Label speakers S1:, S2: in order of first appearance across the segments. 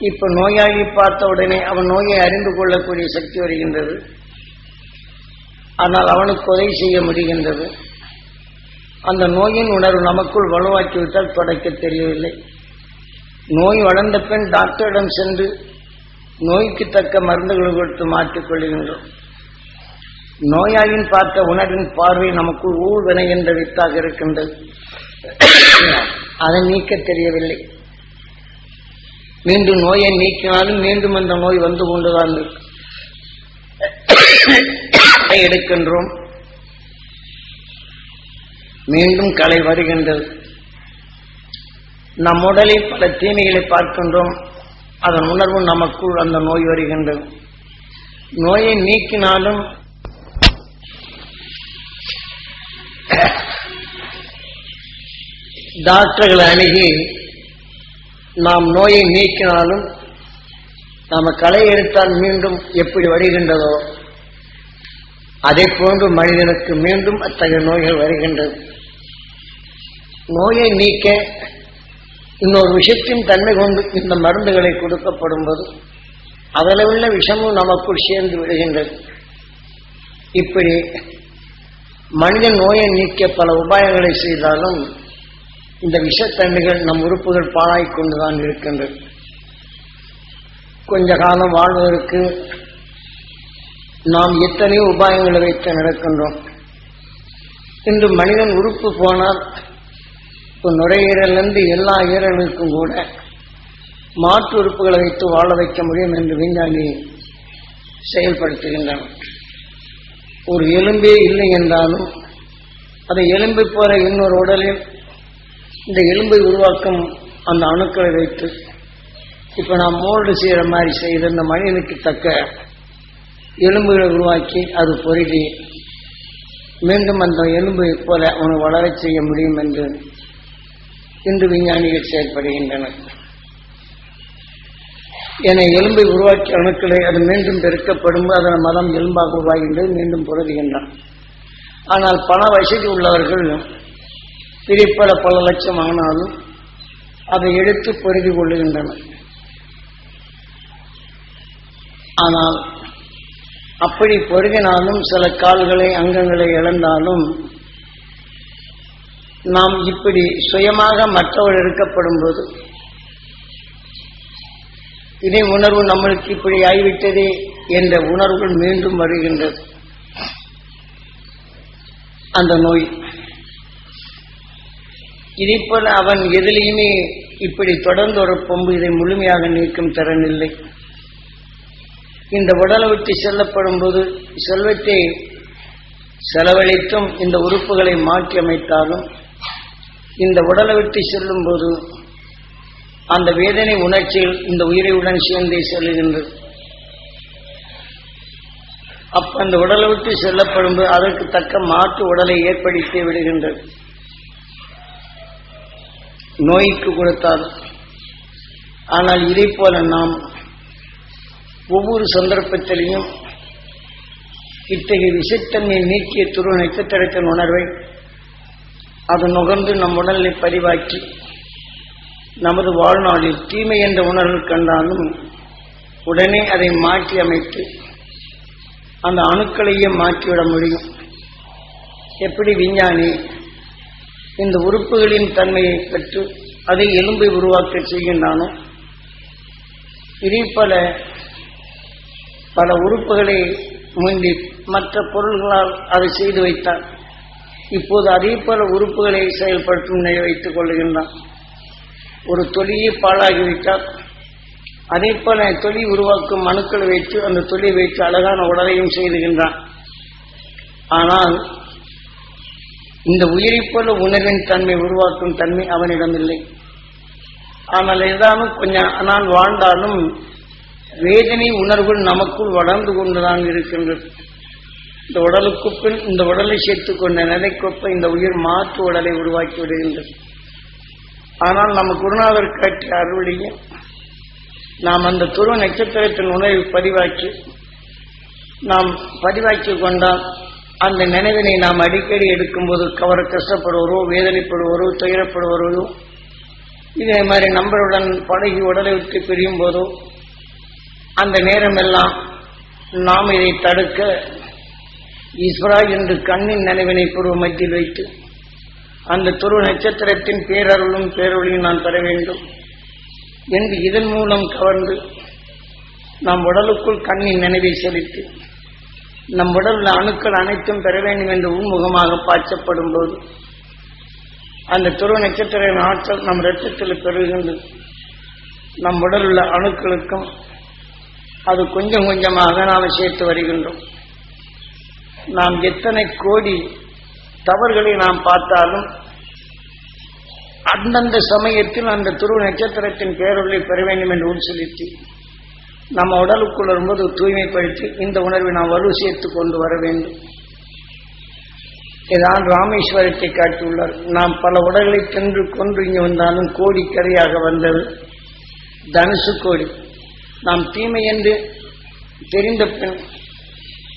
S1: இப்ப நோயாளி பார்த்த உடனே அவன் நோயை அறிந்து கொள்ளக்கூடிய சக்தி வருகின்றது. ஆனால் அவனுக்கு உதவி செய்ய முடிகின்றது. அந்த நோயின் உணர்வு நமக்குள் வலுவாக்கிவிட்டால் தொடக்க தெரியவில்லை. நோய் வளர்ந்த பின் டாக்டரிடம் சென்று நோய்க்கு தக்க மருந்துகளை கொடுத்து மாற்றிக் கொள்கின்றோம். நோயாளியின் பார்த்த உணர்வின் பார்வை நமக்குள் ஊர்வினை என்ற வித்தாக இருக்கின்றது. அதை நீக்க தெரியவில்லை. மீண்டும் நோயை நீக்கினாலும் மீண்டும் அந்த நோய் வந்து கொண்டுதான் இருக்கும் எடுக்கின்றோம். மீண்டும் களை வருகின்றது. நம் உடலில் பல தீமைகளை பார்க்கின்றோம். அதன் உணர்வு நமக்குள் அந்த நோய் வருகின்றது. நோயை நீக்கினாலும் டாக்டர்களை அணுகி நாம் நோயை நீக்கினாலும் நாம களை எடுத்தால் மீண்டும் எப்படி வருகின்றதோ அதை போன்று மனிதனுக்கு மீண்டும் அத்தகைய நோய்கள் வருகின்றது. நோயை நீக்க இன்னொரு விஷத்தின் தன்மை கொண்டு இந்த மருந்துகளை கொடுக்கப்படும் போது அதில் உள்ள விஷமும் நமக்குள் சேர்ந்து விடுகின்றது. இப்படி மனிதன் நோயை நீக்க பல உபாயங்களை செய்தாலும் இந்த விஷத்தண்டுகள் நம் உறுப்புகள் பாழாய்க் கொண்டுதான் இருக்கின்றது. கொஞ்ச காலம் வாழ்வதற்கு நாம் எத்தனையோ உபாயங்களை வைத்து நடக்கின்றோம். இன்று மனிதன் உறுப்பு போனால் இப்போ நுரையீரலிருந்து எல்லா ஈரலுக்கும் கூட மாற்று உறுப்புகளை வைத்து வாழ வைக்க முடியும் என்று விஞ்ஞானி செயல்படுத்துகின்றனர் ஒரு எலும்பே இல்லை என்றாலும் அதை எலும்பு போற இன்னொரு உடலில் இந்த எலும்பை உருவாக்கும் அந்த அணுக்களை வைத்து இப்ப நாம் மோல்டு செய்யற மாதிரி செய்து இந்த மனிதனுக்கு தக்க எலும்புகளை உருவாக்கி அது பொருகி மீண்டும் அந்த எலும்பை போல அவனை வளரச் செய்ய முடியும் என்று இன்று விஞ்ஞானிகள் செயல்படுகின்றனர். என எலும்பை உருவாக்கிய அணுக்களை அது மீண்டும் பெருக்கப்படும் அதன் மதம் எலும்பாக உருவாகின்றது மீண்டும் பொருதுகின்றான். ஆனால் பண வசதி உள்ளவர்கள் பிரிப்பல பல லட்சம் ஆனாலும் அதை எடுத்து பொருதி கொள்ளுகின்றன. ஆனால் அப்படி பொருதினாலும் சில கால்களை அங்கங்களை இழந்தாலும் நாம் இப்படி சுயமாக மற்றவர் எடுக்கப்படும் போது இதை உணர்வு நம்மளுக்கு இப்படி ஆகிவிட்டதே என்ற உணர்வுகள் மீண்டும் வருகின்றது. அந்த நோய் இதை போல அவன் எதிலையுமே இப்படி தொடர்ந்து ஒரு பொம்பு இதை முழுமையாக நீக்கும் திறன் இல்லை. இந்த உடலை விட்டு செல்லப்படும் போது செல்வத்தை செலவழித்தும் இந்த உறுப்புகளை மாற்றி அமைத்தாலும் இந்த உடலை விட்டு செல்லும் போது அந்த வேதனை உணர்ச்சியில் இந்த உயிரையுடன் சேர்ந்தே செல்லுகின்றது அப்ப அந்த உடலை விட்டு செல்லப்படும் போது அதற்கு தக்க மாற்று உடலை ஏற்படுத்தி விடுகின்றது. நோய்க்கு கொடுத்தார். ஆனால் இதை போல நாம் ஒவ்வொரு சந்தர்ப்பத்திலையும் இத்தகைய விஷத்தன்மையை நீக்கிய துருவ நட்சத்திரத்தின் உணர்வை அது நுகர்ந்து நம் உடலை பதிவாக்கி நமது வாழ்நாளில் தீமை என்ற உணர்வு கண்டாலும் உடனே அதை மாற்றி அமைத்து அந்த அணுக்களையே மாற்றிவிட முடியும். எப்படி விஞ்ஞானி இந்த உறுப்புகளின் தன்மையை பெற்று அதை எலும்பை உருவாக்க செய்கின்றானோ? இதே போல பல உறுப்புகளை முந்தி மற்ற பொருள்களால் அதை செய்து வைத்தார். இப்போது அதே போல உறுப்புகளை செயல்படுத்தும் நிலை வைத்துக் கொள்கின்றான் ஒரு தொழியை பாழாகிவிட்டால் அதே போல தொழில் உருவாக்கும் மனுக்களை வைத்து அந்த தொழிலை வைத்து அழகான உடலையும் செய்துகின்றான் ஆனால் இந்த உயிரை போல உணர்வின் தன்மை உருவாக்கும் தன்மை அவனிடம் இல்லை ஆனால் ஏதானும் கொஞ்சம் நான் வாழ்ந்தாலும் வேதனை உணர்வுகள் நமக்குள் வளர்ந்து கொண்டுதான் இருக்கின்றது. இந்த உடலுக்கு பின் இந்த உடலை சேர்த்துக் கொண்ட நிலைக்கொப்ப இந்த உயிர் மாற்று உடலை உருவாக்கி விடுகின்றது. ஆனால் நம்ம குருநாதர் காட்டிய அருளிய நாம் அந்த துருவ நட்சத்திரத்தின் உணவை பதிவாக்கி நாம் பதிவாக்கி கொண்டால் அந்த நினைவினை நாம் அடிக்கடி எடுக்கும்போது கவர கஷ்டப்படுவரோ வேதனைப்படுவரோ துயரப்படுவரோ இதே மாதிரி நம்பருடன் பழகி உடலை விட்டு பிரியும் போதோ அந்த நேரமெல்லாம் நாம் இதை தடுக்க ஈஸ்வரா என்று கண்ணின் நினைவினை பூர்வ மத்தியில் வைத்து அந்த துருவ நட்சத்திரத்தின் பேரருளும் பேரொழியும் நான் பெற வேண்டும் என்று இதன் மூலம் கவர்ந்து நம் உடலுக்குள் கண்ணின் நினைவை செலுத்தி நம் உடலில் அணுக்கள் அனைத்தும் பெற வேண்டும் என்று உள்முகமாக பாய்ச்சப்படும் போது அந்த துருவ நட்சத்திர ஆற்றல் நம் ரத்தத்தில் பெறுகின்றது. நம் உடலுள்ள அணுக்களுக்கும் அது கொஞ்சம் கொஞ்சமாக நாம் சேர்த்து வருகின்றோம். நாம் எத்தனை கோடி தவறுகளை நாம் பார்த்தாலும் அந்தந்த சமயத்தில் அந்த துருவ நட்சத்திரத்தின் பேரொருளை பெற வேண்டும் என்று உள் செலுத்தி நம்ம உடலுக்குள் வரும்போது தூய்மைப்படுத்தி இந்த உணர்வை நாம் வலு சேர்த்து கொண்டு வர வேண்டும். இதான் ராமேஸ்வரத்தை காட்டியுள்ளார். நாம் பல உடல்களை சென்று கொன்று இங்கு வந்தாலும் கோடிக்கரையாக வந்தது. தனுசு கோடி. நாம் தீமை என்று தெரிந்த பின்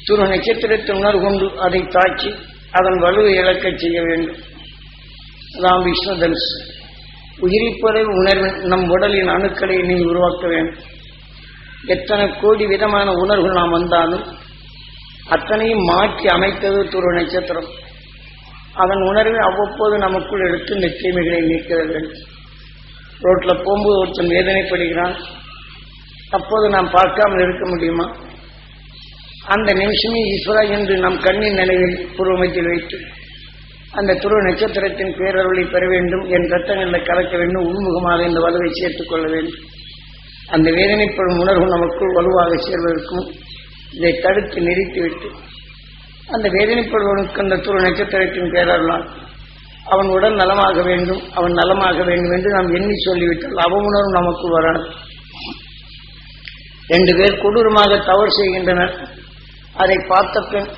S1: துரு நட்சத்திரத்தை உணர்வு கொண்டு அதை தாக்கி அதன் வலுவை இழக்கச் செய்ய வேண்டும். ராம் விஷ்ணு தனுசு. உயிரிப்பறை உணர்வு நம் உடலின் அணுக்களை நீ உருவாக்க வேண்டும். எத்தனை கோடி விதமான உணர்வுகள் நாம் வந்தாலும் அத்தனையும் மாற்றி அமைத்தது துருவ நட்சத்திரம். அதன் உணர்வை அவ்வப்போது நமக்குள் எடுத்து இந்த தீமைகளை ரோட்டில் போகும்போது ஒருத்தன் வேதனைப்படுகிறான். அப்போது நாம் பார்க்காமல் இருக்க முடியுமா? அந்த நிமிஷமே ஈஸ்வரா என்று நம் கண்ணின் நிலையில் பூர்வமத்தில் வைத்து அந்த துருவ நட்சத்திரத்தின் பேரருளை பெற வேண்டும் என் ரத்தங்களில் கலக்க வேண்டும் உள்முகமாக இந்த வலுவை சேர்த்துக் கொள்ள வேண்டும். அந்த வேதனைப்படும் உணர்வு நமக்குள் வலுவாக சேர்வதற்கும் இதை தடுத்து நிறுத்திவிட்டு அந்த வேதனைப்படுவனுக்கு அந்த துரு நட்சத்திரத்தின் பேரருளால் அவன் உடல் நலமாக வேண்டும் அவன் நலமாக வேண்டும் என்று நாம் எண்ணி சொல்லிவிட்டால் அவமுணர்வு நமக்கு நமக்குள் வராது. ரெண்டு பேர் கொடூரமாக தவறு செய்கின்றனர். அதை பார்த்த பின்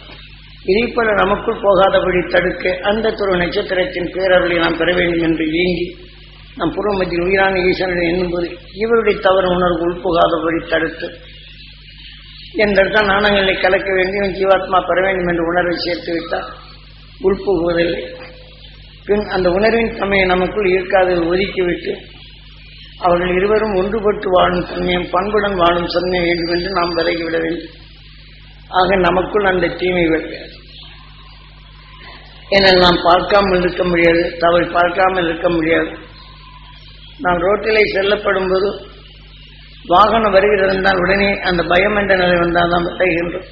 S1: இதைப்போல நமக்குள் போகாதபடி தடுக்க அந்த துரு நட்சத்திரத்தின் பேரருளை நாம் பெற வேண்டும் என்று ஏங்கி நம் புறமத்தில் உயிரான ஈசனுடன் எண்ணும்போது இவருடைய தவறு உணர்வு உள்புகாதபடி தடுத்து. என்றால் நாணங்களை கலக்க வேண்டும் ஜீவாத்மா பெற வேண்டும் என்ற உணர்வை சேர்த்து விட்டால் உள்புகுவதில்லை. பின் அந்த உணர்வின் தன்மையை நமக்குள் இருக்காது ஒதுக்கிவிட்டு அவர்கள் இருவரும் ஒன்றுபட்டு வாழும் தன்மையும் பண்புடன் வாழும் தன்மை வேண்டும் என்று நாம் விலகிவிட வேண்டும். ஆக நமக்குள் அந்த தீமை வருகிறது என நாம் பார்க்காமல் இருக்க முடியாது தவறு பார்க்காமல் இருக்க முடியாது. நாம் ரோட்டிலே செல்லப்படும் போது வாகனம் வருகிறதால் உடனே அந்த பயம் என்ற நிலை வந்தால் நாம் விளைகின்றோம்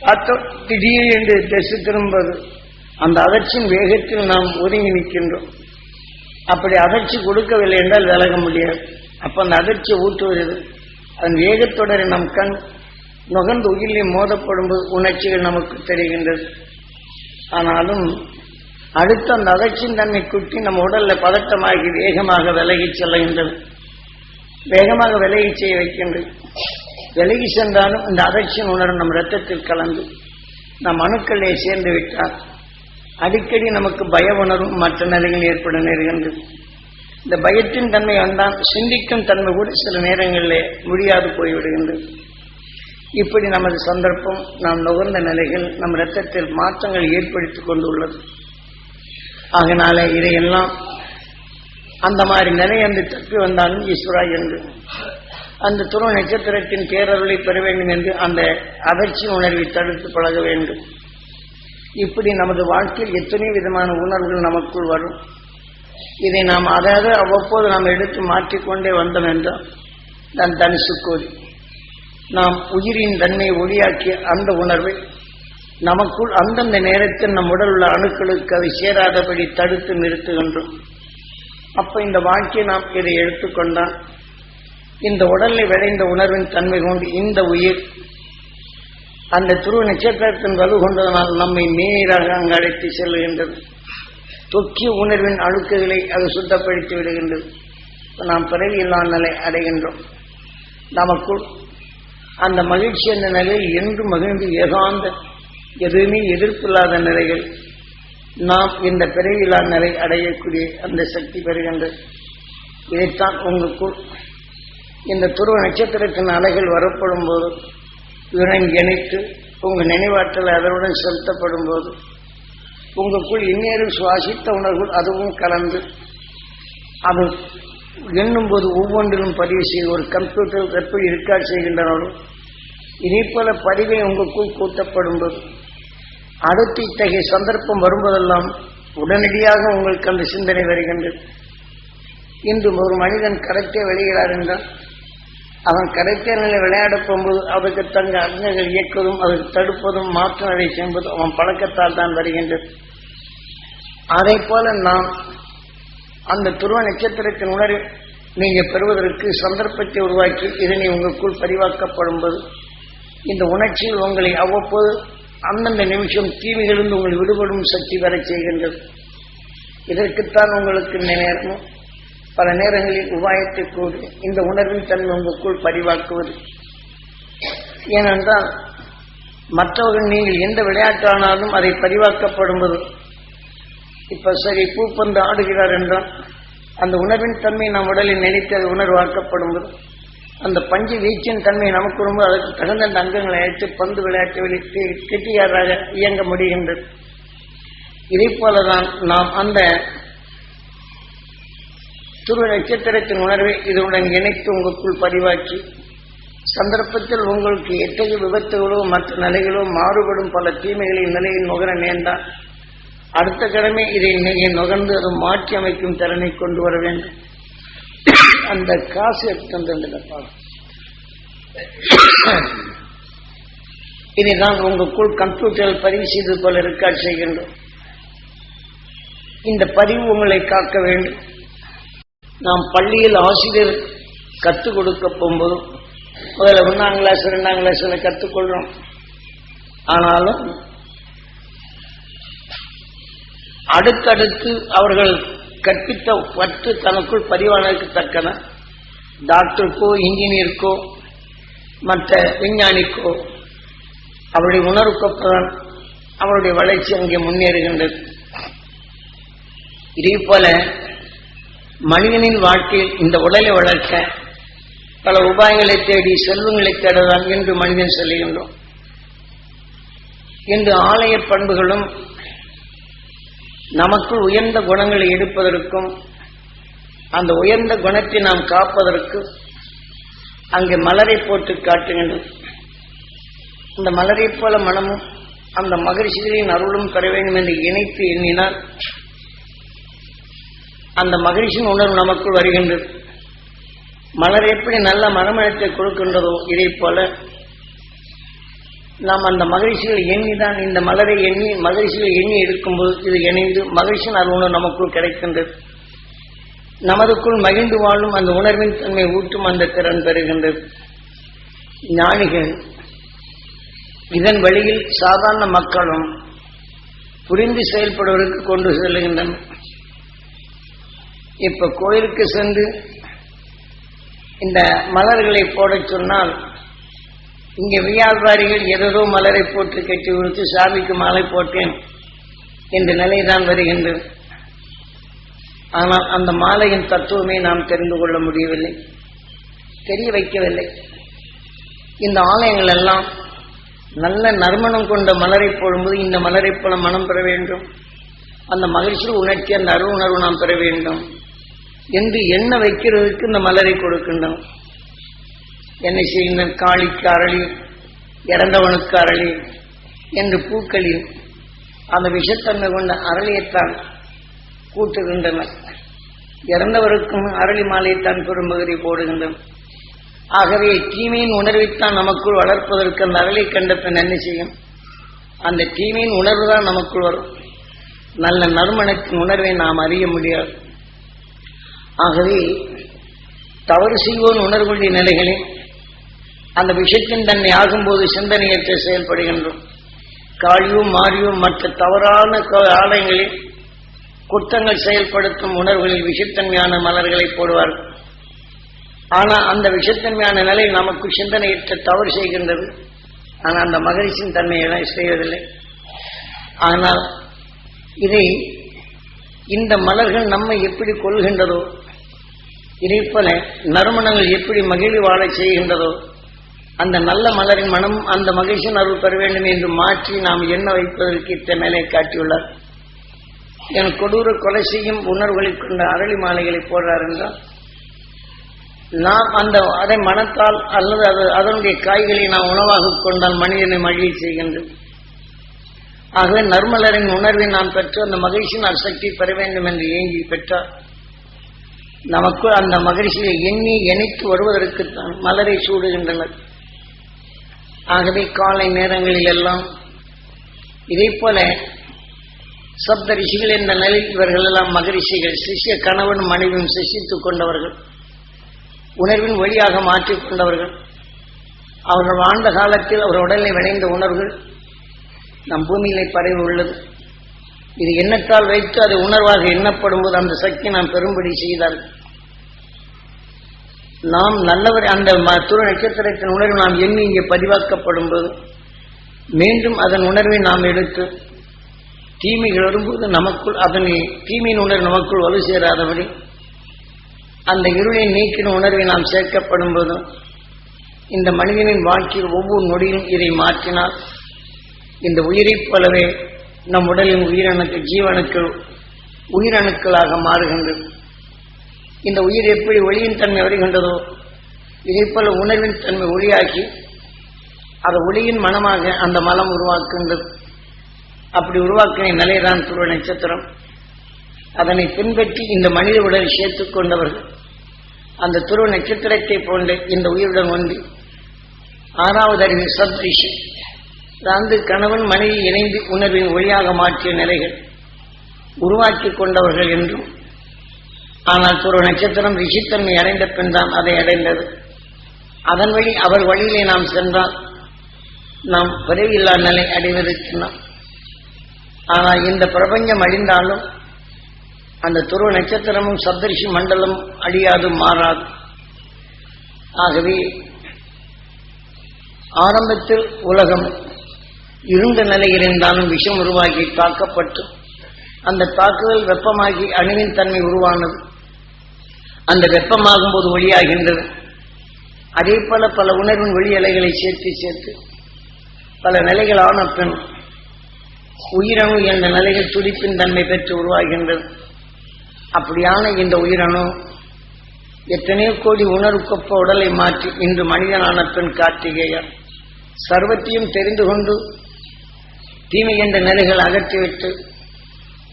S1: பார்த்தோம் திடீர் என்று திசை திரும்பது அந்த அதிர்ச்சியின் வேகத்தில் நாம் ஒதுங்கி நிற்கின்றோம். அப்படி அதிர்ச்சி கொடுக்கவில்லை என்றால் விலக முடியாது. அப்ப அந்த அதிர்ச்சியை ஊற்றுவது அதன் வேகத்தொடரை நம் கண் நுகர்ந்து உயிரிலே மோதப்படும் போது உணர்ச்சிகள் நமக்கு தெரிகின்றது. ஆனாலும் அடுத்த அந்த அலட்சியின் தன்மை குட்டி நம்ம உடல்ல பதட்டமாகி வேகமாக விலகி செல்லுகின்றது வேகமாக விலகி செய்ய வைக்கின்றது. விலகி சென்றாலும் இந்த அதிர்ச்சியின் உணர்வு நம் ரத்தத்தில் கலந்து நம் அணுக்களே சேர்ந்து விட்டால் அடிக்கடி நமக்கு பய உணர்வும் மற்ற நிலைகள் ஏற்பட நேர்கின்றது. இந்த பயத்தின் தன்மை வந்தால் சிந்திக்கும் தன்மை கூட சில நேரங்களிலே முடியாது போய்விடுகின்றது. இப்படி நமது சந்தர்ப்பம் நாம் நுகர்ந்த நிலைகள் நம் ரத்தத்தில் மாற்றங்கள் ஏற்படுத்திக் கொண்டுள்ளது. ஆகினால இதையெல்லாம் அந்த மாதிரி நிலை அந்த தப்பி வந்தாலும் ஈஸ்வரா என்று அந்த துருவ நட்சத்திரத்தின் பேரருளை பெற வேண்டும் என்று அந்த அதிர்ச்சி உணர்வை தடுத்து பழக வேண்டும். இப்படி நமது வாழ்க்கையில் எத்தனை விதமான உணர்வுகள் நமக்குள் வரும். இதை நாம் அதாவது அவ்வப்போது நாம் எடுத்து மாற்றிக்கொண்டே வந்தோம் என்றால் தன் தனுசு கோரி நாம் உயிரின் தன்மை ஒளியாக்கிய அந்த உணர்வை நமக்குள் அந்தந்த நேரத்தில் நம் உடல் உள்ள அணுக்களுக்கு அதை சேராதபடி தடுத்து நிறுத்துகின்றோம். அப்ப இந்த வாழ்க்கையை நாம் இதை எடுத்துக்கொண்டால் இந்த உடலில் விளைந்த உணர்வின் தன்மை கொண்டு இந்த உயிர் அந்த துருவ நட்சத்திரத்தின் வலு கொண்டதனால் நம்மை நேராக அங்கு அழைத்து செல்லுகின்றது. தொக்கிய உணர்வின் அழுக்குகளை அது சுத்தப்படுத்தி விடுகின்றது. நாம் பிறவி இல்லா நிலை அடைகின்றோம். நமக்குள் அந்த மகிழ்ச்சி என்ற நிலையில் என்று மகிழ்ந்து ஏகாந்த எதுவுமே எதிர்ப்பில்லாத நிலைகள் நாம் இந்த பிறவிழா நிலை அடையக்கூடிய அந்த சக்தி பெறுகின்றது இதைத்தான் உங்களுக்குள் இந்த துருவ நட்சத்திரத்தின் அலைகள் வரப்படும் போது இதனை இணைத்து உங்கள் நினைவாற்றல் அதனுடன் செலுத்தப்படும் போது உங்களுக்குள் இன்னேறும் சுவாசித்த உணர்வுகள் அதுவும் கலந்து அது எண்ணும்போது ஒவ்வொன்றிலும் பதிவு செய்து ஒரு கம்ப்யூட்டர் எப்படி ரெக்கார்ட் செய்கின்றனாலும் இதே போல பதிவை உங்களுக்குள் கூட்டப்படும் போது அடுத்து இத்தகைய சந்தர்ப்பம் வரும்போதெல்லாம் உடனடியாக உங்களுக்கு அந்த சிந்தனை வருகின்றது. இன்று ஒரு மனிதன் கரெக்டே விளைகிறார் என்றால் அவன் கரெக்டே நிலை விளையாடப் போகும்போது அதுக்கு தங்க அங்கங்கள் இயக்குவதும் அதற்கு தடுப்பதும் மாற்றம் அதை செய்வதும் அவன் பழக்கத்தால் தான் வருகின்றது. அதை போல நாம் அந்த துருவ நட்சத்திரத்தின் உணர்வு நீங்க பெறுவதற்கு சந்தர்ப்பத்தை உருவாக்கி இதனை உங்களுக்குள் பதிவாக்கப்படும் போது இந்த உணர்ச்சியில் உங்களை அவ்வப்போது அந்தந்த நிமிஷம் தீமைகளிலிருந்து உங்களை விடுபடும் சக்தி வரச் செய்கின்றது. இதற்குத்தான் உங்களுக்கு நேரமும் பல நேரங்களில் உபாயத்தை கூறி இந்த உணர்வின் தன்மை உங்களுக்குள் பதிவாக்குவது. ஏனென்றால் மற்றவர்கள் நீங்கள் எந்த விளையாட்டானாலும் அதை பதிவாக்கப்படும்போது இப்ப சரி பூப்பந்து ஆடுகிறார் என்றால் அந்த உணர்வின் தன்மை நம் உடலில் நினைத்து அது உணர்வாக்கப்படும்போது அந்த பஞ்சு வீச்சின் தன்மை நமக்கு ரொம்ப அதற்கு தகுந்த அந்த அங்கங்களை அழைத்து பந்து விளையாட்டு விளைத்து கெட்டியாராக இயங்க முடிகின்றது. இதை போலதான் நாம் அந்த துருவ நட்சத்திரத்தின் உணர்வை இதனுடன் இணைத்து உங்களுக்குள் பதிவாக்கி சந்தர்ப்பத்தில் உங்களுக்கு எத்தகைய விபத்துகளோ மற்ற நிலைகளோ மாறுபடும் பல தீமைகளின் நிலையில் நுகர நேர்ந்தால் அடுத்த கடமை இதை நுகர்ந்து அது மாற்றி அமைக்கும் திறனை கொண்டு வர வேண்டும். அந்த காசு எடுத்து இதைதான் உங்களுக்குள் கம்ப்யூட்டரில் பதிவு செய்தது போல ரெக்கார்ட் செய்கின்றோம். இந்த பதிவு உங்களை காக்க வேண்டும். நாம் பள்ளியில் ஆசிரியர் கற்றுக் கொடுக்க போகும்போது முதல்ல ஒன்றாம் கிளாஸ் ரெண்டாம் கிளாஸ்ல கற்றுக்கொள்றோம் ஆனாலும் அடுத்தடுத்து அவர்கள் கற்பித்த பற்று தனக்குள் பதிவானதுக்கு தக்கன டாக்டருக்கோ இன்ஜினியருக்கோ மற்ற விஞ்ஞானிக்கோ அவருடைய உணர்வுக்கப்புறம் அவருடைய வளர்ச்சி அங்கே முன்னேறுகின்றது. இதே போல மனிதனின் வாழ்க்கையில் இந்த உடலை வளர்க்க பல உபாயங்களை தேடி செல்வங்களை தேடலாம் என்று மனிதன் சொல்லுகின்றோம் இன்று ஆலய பண்புகளும் நமக்குள் உயர்ந்த குணங்களை எடுப்பதற்கும் அந்த உயர்ந்த குணத்தை நாம் காப்பதற்கு அங்கே மலரை போட்டு காட்டுகின்றன. அந்த மலரை போல மனமும் அந்த மகிழ்ச்சிகளின் அருளும் பெற வேண்டும் என்று இணைத்து எண்ணினால் அந்த மகிழ்ச்சியின் உணர்வு நமக்குள் வருகின்றது. மலர் எப்படி நல்ல மனமனத்தை கொடுக்கின்றதோ இதை போல நாம் அந்த மகிழ்ச்சிகள் எண்ணிதான் இந்த மலரை எண்ணி மகிழ்ச்சிகள் எண்ணி எடுக்கும்போது இது இணைந்து மகிழ்ச்சியின் அருணம் நமக்குள் கிடைக்கின்றது. நமதுக்குள் மகிழ்ந்து வாழும் அந்த உணர்வின் தன்மை ஊட்டும் அந்த திறன் பெறுகின்றது. ஞானிகள் இதன் வழியில் சாதாரண மக்களும் புரிந்து செயல்படுவதற்கு கொண்டு செல்லுகின்றனர். இப்ப கோயிலுக்கு சென்று இந்த மலர்களை போடச் சொன்னால் இங்கே வியாபாரிகள் ஏதோ மலரை போட்டு கட்டி கொடுத்து சாமிக்கு மாலை போட்டேன் என்ற நிலைதான் வருகின்றது. ஆனால் அந்த மாலையின் தத்துவமே நாம் தெரிந்து கொள்ள முடியவில்லை. தெரிய வைக்கவில்லை. இந்த ஆலயங்கள் எல்லாம் நல்ல நறுமணம் கொண்ட மலரை போடும்போது இந்த மலரை போல மனம் பெற வேண்டும். அந்த மகிழ்ச்சி உணர்ச்சி அந்த அரு உணர்வு நாம் பெற வேண்டும். என்று எண்ண வைக்கிறதுக்கு இந்த மலரை கொடுக்கின்றோம். என்ன செய்யணும் காளிக்கு அரளி இறந்தவனுக்கு அரளி என்று பூக்களில் அந்த விஷத்தன்மை கொண்ட அரளியைத்தான் கூட்டுகின்றனர். இறந்தவருக்கும் அரளி மாலையைத்தான் பெரும்பகுதி போடுகின்றன ஆகவே தீமையின் உணர்வைத்தான் நமக்குள் வளர்ப்பதற்கு அந்த அரளை கண்ட பின் என்ன செய்யும்? அந்த தீமையின் உணர்வு தான் நமக்குள் வரும். நல்ல நறுமணத்தின் உணர்வை நாம் அறிய முடியாது. ஆகவே தவறு செய்வோன் உணர்வுடைய நிலைகளில் அந்த விஷயத்தின் தன்னை ஆகும்போது சிந்தனையற்ற செயல்படுகின்றோம். காளியோ மாறியோ மற்ற தவறான க- ஆலயங்களில் குற்றங்கள் செயல்படுத்தும் உணர்வுகளில் விஷத்தன்மையான மலர்களை போடுவார்கள். ஆனால் அந்த விஷத்தன்மையான நிலை நமக்கு சிந்தனையற்ற தவறு செய்கின்றது. ஆனால் அந்த மகிழ்ச்சியின் தன்மையெல்லாம் செய்வதில்லை. ஆனால் இதை இந்த மலர்கள் நம்மை எப்படி கொள்கின்றதோ இதே போல நறுமணங்கள் எப்படி மகிழ்வு செய்கின்றதோ அந்த நல்ல மலரின் மனம் அந்த மகிழ்ச்சியின் அருள் பெற வேண்டும் என்று மாற்றி நாம் என்ன வைப்பதற்கு இத்தனை மேலே காட்டியுள்ளார். என் கொடூர கொலை செய்யும் உணர்வுகளை கொண்ட அரளி மாலைகளை போடுறார் என்றால் நாம் அந்த அதை மனத்தால் அல்லது அது அதனுடைய காய்களை நாம் உணவாக கொண்டால் மனிதனை மழையை செய்கின்றது. ஆகவே நர்மலரின் உணர்வை நாம் பெற்று அந்த மகிழ்ச்சியின் அசக்தி பெற வேண்டும் என்று ஏங்கி பெற்றார். நமக்கு அந்த மகிழ்ச்சியை எண்ணி இணைத்து வருவதற்கு மலரை சூடுகின்றனர். ஆகவே காலை நேரங்களில் எல்லாம் இதே போல சப்த ரிஷிகள் என்ற நிலையில் இவர்கள் எல்லாம் மகரிஷிகள் சிஷ்ய கணவன் மனைவியும் சிஷித்துக் கொண்டவர்கள் உணர்வின் வழியாக மாற்றிக் கொண்டவர்கள். அவர்கள் வாழ்ந்த காலத்தில் அவர் உடலை விளைந்த உணர்வுகள் நம் பூமியிலே பரவி உள்ளது. இது எண்ணத்தால் வைத்து அது உணர்வாக எண்ணப்படும் போது அந்த சக்தி நாம் பெரும்படி செய்தார்கள். நாம் நல்லவர் அந்த மருத்துவ நட்சத்திரத்தின் உணர்வு நாம் எண்ணி இங்கே பதிவாக்கப்படும் போது மீண்டும் அதன் உணர்வை நாம் எடுத்து தீமைகள் வரும்போது நமக்குள் அதனை தீமையின் உணர்வு நமக்குள் வலு சேராதபடி அந்த இருளை நீக்கின உணர்வை நாம் சேர்க்கப்படும் போதும் இந்த மனிதனின் வாழ்க்கையில் ஒவ்வொரு நொடியும் இதை மாற்றினால் இந்த உயிரைப் போலவே நம் உடலின் உயிரணுக்கள் ஜீவணுக்கள் உயிரணுக்களாக மாறுகின்றது இந்த உயிர் எப்படி ஒளியின் தன்மை வருகின்றதோ இதே போல உணர்வின் தன்மை ஒளியாக்கி அது ஒளியின் மனமாக அந்த மலம் உருவாக்குகின்றது அப்படி உருவாக்கின நிலைதான் துருவ நட்சத்திரம். அதனை பின்பற்றி இந்த மனித உடலை சேர்த்துக் கொண்டவர்கள் அந்த துருவ நட்சத்திரத்தை போன்ற இந்த உயிருடன் ஒன்றி ஆறாவது அறிவு சத்ரிஷி. அதாவது கணவன் மனைவி இணைந்து உணர்வின் ஒளியாக மாற்றிய நிலைகள் உருவாக்கி கொண்டவர்கள் என்றும் ஆனால் துருவ நட்சத்திரம் ரிஷித்தன்மை அடைந்த பின் தான் அதை அடைந்தது. அதன் வழி அவர் வழியிலே நாம் சென்றால் நாம் பிறவில்லா நிலை அடைவதற்கு நாம் ஆனால் இந்த பிரபஞ்சம் அழிந்தாலும் அந்த துருவ நட்சத்திரமும் சப்தரிஷி மண்டலம் அழியாது மாறாது. ஆகவே ஆரம்பத்தில் உலகம் இருந்த நிலையில் இருந்தாலும் விஷம் உருவாகி தாக்கப்பட்டு அந்த தாக்குதல் வெப்பமாகி அணுவின் தன்மை உருவானது. அந்த வெப்பமாகும் போது ஒளியாகின்றது. அதே போல பல உணர்வின் ஒளி அலைகளை சேர்த்து சேர்த்து பல நிலைகள் ஆன பெண் உயிரணு என்ற நிலைகள் துடிப்பின் தன்மை பெற்று உருவாகின்றது. அப்படியான இந்த உயிரணு எத்தனையோ கோடி உணர்வுக்கொப்ப உடலை மாற்றி இன்று மனிதனான பெண் கார்த்திகேயர் சர்வத்தையும் தெரிந்து கொண்டு தீமை என்ற நிலைகள் அகற்றிவிட்டு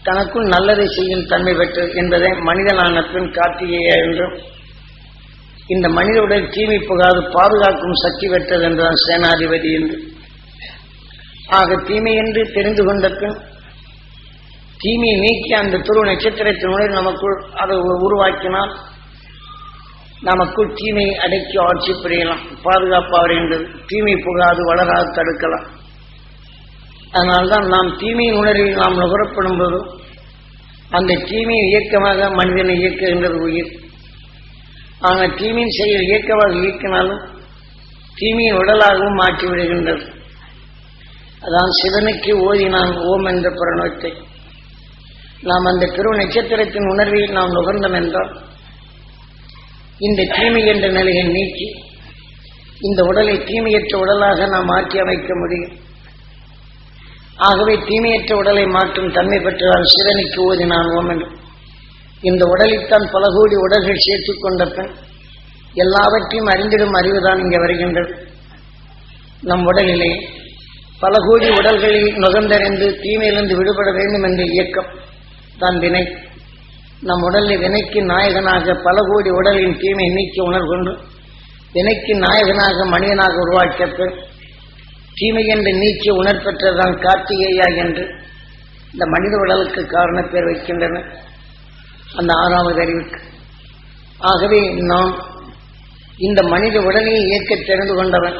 S1: தனக்குள் நல்லதை செய்யும் தன்மை பெற்று என்பதை மனிதனான பின் என்றும் இந்த மனித உடல் தீமை புகாது பாதுகாக்கும் சக்தி பெற்றது என்றான் சேனாதிபதி என்று. ஆக தீமை என்று தெரிந்து கொண்ட பின் தீமையை நீக்கி அந்த துருவ நட்சத்திரத்தின் உணர்வு நமக்குள் அதை உருவாக்கினால் நமக்குள் தீமையை அடக்கி ஆட்சி புரியலாம் பாதுகாப்பாக என்றது தீமை புகாது வளராது தடுக்கலாம். அதனால்தான் நாம் தீமையின் உணர்வில் நாம் நுகரப்படும் போதும் அந்த தீமையை இயக்கமாக மனிதனை இயக்குகின்றது உயிர். ஆனால் தீமையின் செயல் இயக்கமாக இயக்கினாலும் தீமையின் உடலாகவும் மாற்றி விடுகின்றது. அதான் சிவனுக்கு ஓதினான் ஓம் என்ற புறநோத்தை நாம் அந்த பெரு நட்சத்திரத்தின் உணர்வில் நாம் நுகர்ந்தோம் என்றால் இந்த தீமை என்ற நிலையை நீக்கி இந்த உடலை தீமையற்ற உடலாக நாம் மாற்றி அமைக்க முடியும். ஆகவே தீமையற்ற உடலை மாற்றும் தன்மை பெற்றதால் சிவனுக்கு ஓதினான் நான் என்று இந்த உடலைத்தான் பல கோடி உடல்கள் சேர்த்து கொண்ட எல்லாவற்றையும் அறிந்திடும் அறிவுதான் இங்கே வருகின்றது. நம் உடலிலே பல கோடி உடல்களில் நுகர்ந்தறிந்து தீமையிலிருந்து விடுபட வேண்டும் என்ற இயக்கம் தான் வினை. நம் உடலில் வினைக்கு நாயகனாக பல கோடி உடலின் தீமை நீக்கி உணர்கொண்டு வினைக்கு நாயகனாக மனிதனாக உருவாக்கிய தீமை என்று நீக்கி உணர்பெற்றதுதான் கார்த்திகேயா என்று இந்த மனித உடலுக்கு காரண பேர் வைக்கின்றனர் அந்த ஆறாவது அறிவுக்கு. ஆகவே நாம் இந்த மனித உடலை இயக்க தெரிந்து கொண்டவன்.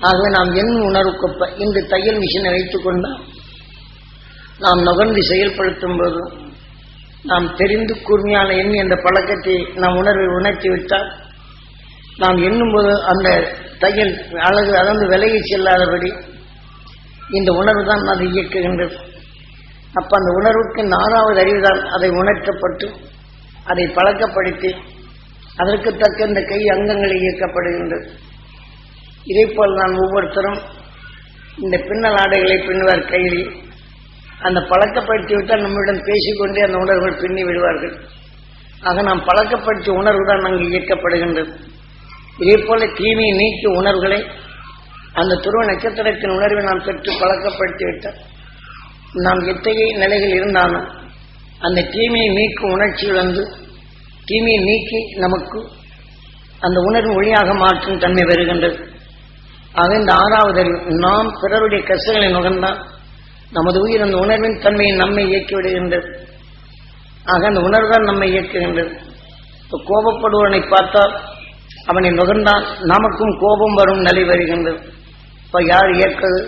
S1: ஆகவே நாம் என் உணர்வுக்கொப்ப இந்த தையல் மிஷினை வைத்துக் கொண்டால் நாம் நுகர்ந்து செயல்படுத்தும் போது நாம் தெரிந்து கூர்மையான எண் என்ற பழக்கத்தை நாம் உணர்வை உணர்த்தி விட்டால் நாம் எண்ணும்போது அந்த தையல் அழகு அதாவது விலகி செல்லாதபடி இந்த உணர்வு தான் அதை இயக்குகின்றது. அப்ப அந்த உணர்வுக்கு நாலாவது அறிவுதான் அதை உணர்த்தப்பட்டு அதை பழக்கப்படுத்தி அதற்கு தக்க இந்த கை அங்கங்களை இயக்கப்படுகின்றது. இதேபோல் நான் ஒவ்வொருத்தரும் இந்த பின்னல் ஆடைகளை பின்னுவார் கையில். அந்த பழக்கப்படுத்தி விட்டால் நம்மிடம் பேசிக்கொண்டே அந்த உணர்வுகள் பின்னி விடுவார்கள் ஆக நாம் பழக்கப்படுத்திய உணர்வு தான் அங்கு இயக்கப்படுகின்றது. இதே போல தீமையை நீக்கிய உணர்வுகளை அந்த துருவ நட்சத்திரத்தின் உணர்வை நாம் பெற்று பழக்கப்படுத்திவிட்டால் நாம் எத்தகைய நிலையில் இருந்தாலும் அந்த தீமையை நீக்கும் உணர்ச்சி வந்து தீமையை நீக்கி நமக்கு அந்த உணர்வு ஒளியாக மாற்றும் தன்மை வருகின்றது. ஆக இந்த ஆறாவது அறிவு நாம் பிறருடைய கஷ்டங்களை நுகர்ந்தால் நமது உயிர் அந்த உணர்வின் தன்மையை நம்மை இயக்கி விடுகின்றது. ஆக அந்த உணர்வுதான் நம்மை இயக்குகின்றது. கோபப்படுவனை பார்த்தால் அவனை நுகர்ந்தான். நமக்கும் கோபம் வரும் நிலை வருகின்றது. இப்போ யார் இயக்குது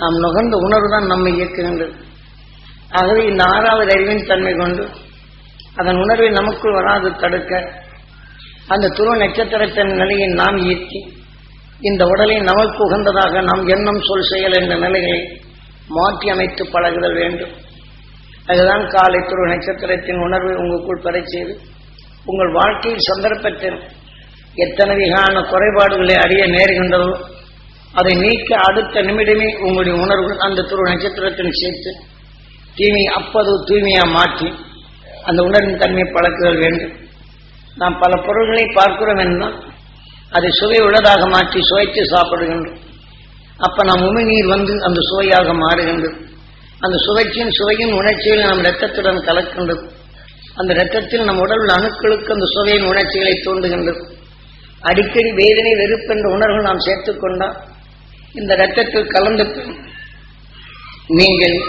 S1: நாம் நுகர்ந்த உணர்வு தான் நம்மை இயக்குகின்றது. ஆகவே இந்த ஆறாவது அறிவின் தன்மை கொண்டு அதன் உணர்வை நமக்குள் வராது தடுக்க அந்த துருவ நட்சத்திரத்தின் நிலையை நாம் ஈர்த்தி இந்த உடலை நமக்கு உகந்ததாக நாம் எண்ணம் சொல் செயல் என்ற நிலைகளை மாற்றி அமைத்து பழகுதல் வேண்டும். அதுதான் காலை துருவ நட்சத்திரத்தின் உணர்வை உங்களுக்குள் பெறச் செய்து உங்கள் வாழ்க்கையில் சந்தர்ப்பத்தின் எத்தனை விகான குறைபாடுகளை அறிய நேருகின்றதோ அதை நீக்க அடுத்த நிமிடமே உங்களுடைய உணர்வு அந்த துருவ நட்சத்திரத்தின் சேர்த்து தீமை அப்பது தூய்மையா மாற்றி அந்த உணர்வின் தன்மை பழக்குதல் வேண்டும். நாம் பல பொருள்களை பார்க்கிறோம் என்றால் அதை சுவை உள்ளதாக மாற்றி சுவைத்து சாப்பிடுகின்றோம். அப்ப நாம் உமிழ்நீர் வந்து அந்த சுவையாக மாறுகின்றது. அந்த சுவைச்சின் சுவையின் உணர்ச்சியில் நம் ரத்தத்துடன் கலக்கின்றது. அந்த ரத்தத்தில் நம் உடல் அணுக்களுக்கு அந்த சுவையின் உணர்ச்சிகளை தூண்டுகின்றது. அடிக்கடி வேதனை வெறுப்பு என்ற உணர்வு நாம் சேர்த்துக் கொண்டால் இந்த இரத்தத்தில் கலந்து நீங்கள்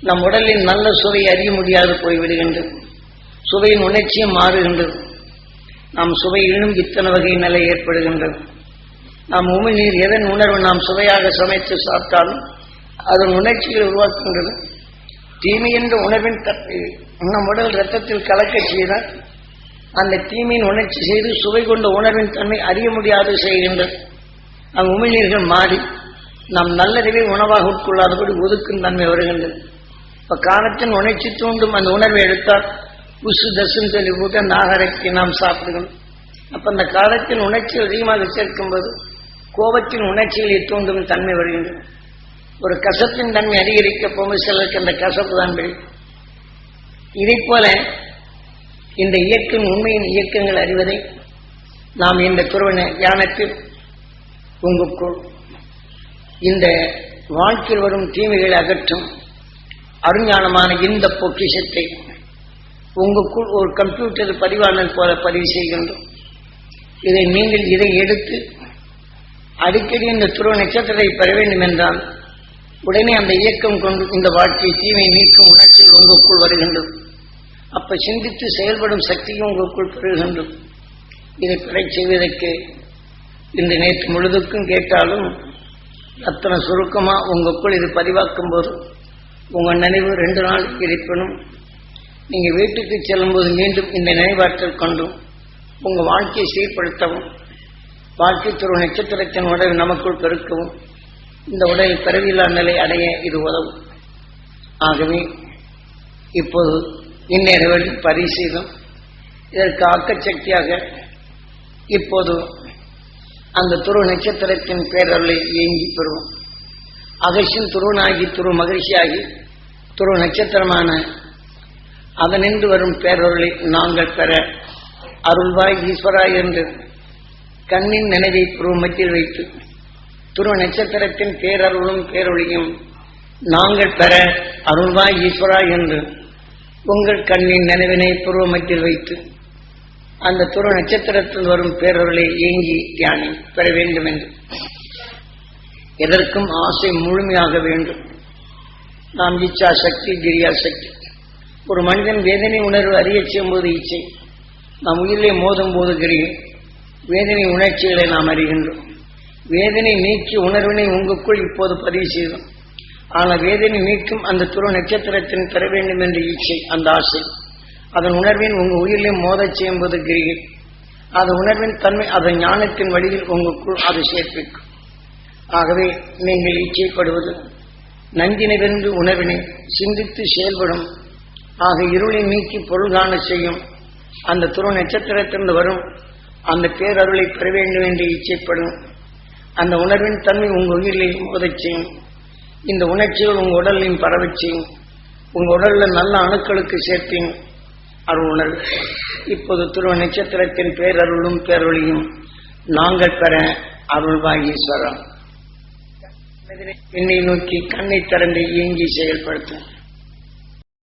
S1: நம் உடலின் நல்ல சுவை அறிய முடியாது போய்விடுகின்றது. சுவையின் உணர்ச்சியும் மாறுகின்றது. நாம் சுவையிலும் இத்தனை வகை நிலை ஏற்படுகின்றது. நாம் உமிழ்நீர் எதன் உணர்வு நாம் சுவையாக சமைத்து சாப்பிட்டாலும் அதன் உணர்ச்சிகளை உருவாக்குகின்றது. தீமை என்ற உணர்வின் நம் உடல் ரத்தத்தில் கலக்கச் செய்தால் அந்த தீமையின் உணர்ச்சி செய்து சுவை கொண்ட உணர்வின் தன்மை அறிய முடியாது செய்கின்றது நம் உமிழ்நீர்கள் மாறி நாம் நல்லறிவை உணவாக உட்கொள்ளாதபடி ஒதுக்கும் தன்மை வருகின்றது. இப்ப காலத்தின் உணர்ச்சி தூண்டும் அந்த உணர்வை எடுத்தால் உசு தசுன்னு சொல்லி போட்டு அந்த நாம் சாப்பிடுகிறோம். அப்ப அந்த காலத்தின் உணர்ச்சி அதிகமாக சேர்க்கும்போது கோபத்தின் உணர்ச்சிகளை தூண்டும் தன்மை வருகின்றது. ஒரு கசப்பின் தன்மை அதிகரிக்க போகும்போது சிலருக்கு அந்த கசப்பு தான் பிடிக்கும். இதை போல இந்த இயக்கம் உண்மையின் இயக்கங்கள் அறிவதை நாம் இந்த துருவன ஞானத்தில் உங்களுக்குள் இந்த வாழ்க்கையில் வரும் தீமைகளை அகற்றும் அருஞானமான இந்த பொக்கிஷத்தை உங்களுக்குள் ஒரு கம்ப்யூட்டர் பதிவாளர் போல பதிவு செய்கின்றோம். இதை நீங்கள் இதை எடுத்து அடிக்கடி இந்த துருவ நட்சத்திரத்தை பெற வேண்டும் என்றால் உடனே அந்த இயக்கம் கொண்டு இந்த வாழ்க்கையை தீமை நீக்கும் உணர்ச்சியில் உங்களுக்குள் வருகின்றது அப்ப சிந்தித்து செயல்படும் சக்தியும் உங்களுக்குள் பெறுகின்றது இதை பிழை செய்வதற்கு இந்த நேற்று முழுதுக்கும் கேட்டாலும் அத்தனை சுருக்கமா உங்களுக்குள் இது பதிவாக்கும் போது உங்க நினைவு ரெண்டு நாள் இருப்பினும் நீங்க வீட்டுக்கு செல்லும்போது மீண்டும் இந்த நினைவாற்றல் கொண்டும். உங்க வாழ்க்கையை சீர்படுத்தவும் வாழ்க்கை துருவ நட்சத்திரத்தின் உடல் நமக்குள் பெருக்கவும் இந்த உடல் பிறவியில்லா நிலை அடைய இது உதவும். ஆகவே இப்போது இந்நேரம் பரிசீலம். இதற்கு ஆக்கச்சக்தியாக இப்போது அந்த துருவ நட்சத்திரத்தின் பேரருளை இயங்கி பெறுவோம். அகசின் துருவனாகி துரு மகிழ்ச்சியாகி துருவ நட்சத்திரமான அதனின்று வரும் பேரருளை நாங்கள் பெற அருள்வாய் ஈஸ்வரா என்று கண்ணின் நினைவை மத்தியில் வைத்து துருவ நட்சத்திரத்தின் பேரருளும் பேரொழியும் நாங்கள் பெற அருள்வாய் ஈஸ்வரா என்று உங்கள் கண்ணின் நினைவினை புருவமத்தில் வைத்து அந்த துருவ நட்சத்திரத்தில் வரும் பேரவர்களை ஏங்கி தியானி பெற வேண்டும் என்று. எதற்கும் ஆசை முழுமையாக வேண்டும். நாம் இச்சா சக்தி கிரியா சக்தி. ஒரு மனிதன் வேதனை உணர்வு அறிய செய்யும்போது இச்சை. நாம் உயிரிலே மோதும் போது கிரியை வேதனை உணர்ச்சிகளை நாம் அறிகின்றோம். வேதனை நீக்கி உணர்வினை உங்களுக்குள் இப்போது பதிவு செய்தோம். ஆனால் வேதனை நீக்கும் அந்த துரு நட்சத்திரத்தின் பெற வேண்டும் என்ற இச்சை அந்த ஆசை. அதன் உணர்வின் உங்க உயிரிலே மோதச் செய்யும்போது கிரிகை அது உணர்வின் தன்மை அதன் ஞானத்தின் வழியில் உங்களுக்குள் அது சேர்ப்பிக்கும். ஆகவே நீங்கள் இச்சைப்படுவது நஞ்சினை வென்று உணர்வினை சிந்தித்து செயல்படும் ஆக இருளை நீக்கி பொருள் காண செய்யும் அந்த துரு நட்சத்திரத்திலிருந்து வரும் அந்த பேரருளை பெற வேண்டும் என்று இச்சைப்படும். அந்த உணர்வின் தன்மை உங்கள் உயிரிலே மோதச் செய்யும். இந்த உணர்ச்சிகள் உங்க உடலையும் பரவச்சு உங்க உடல்ல நல்ல அணுக்களுக்கு சேர்த்தேன். அருள் உணர்வு. இப்போது துருவ நட்சத்திரத்தின் பேரருளும் பேரொழியும் நாங்கள் பெற அருள்வாகீஸ்வரம் என்னை நோக்கி கண்ணை திறந்து இயங்கி செயல்படுத்தும்.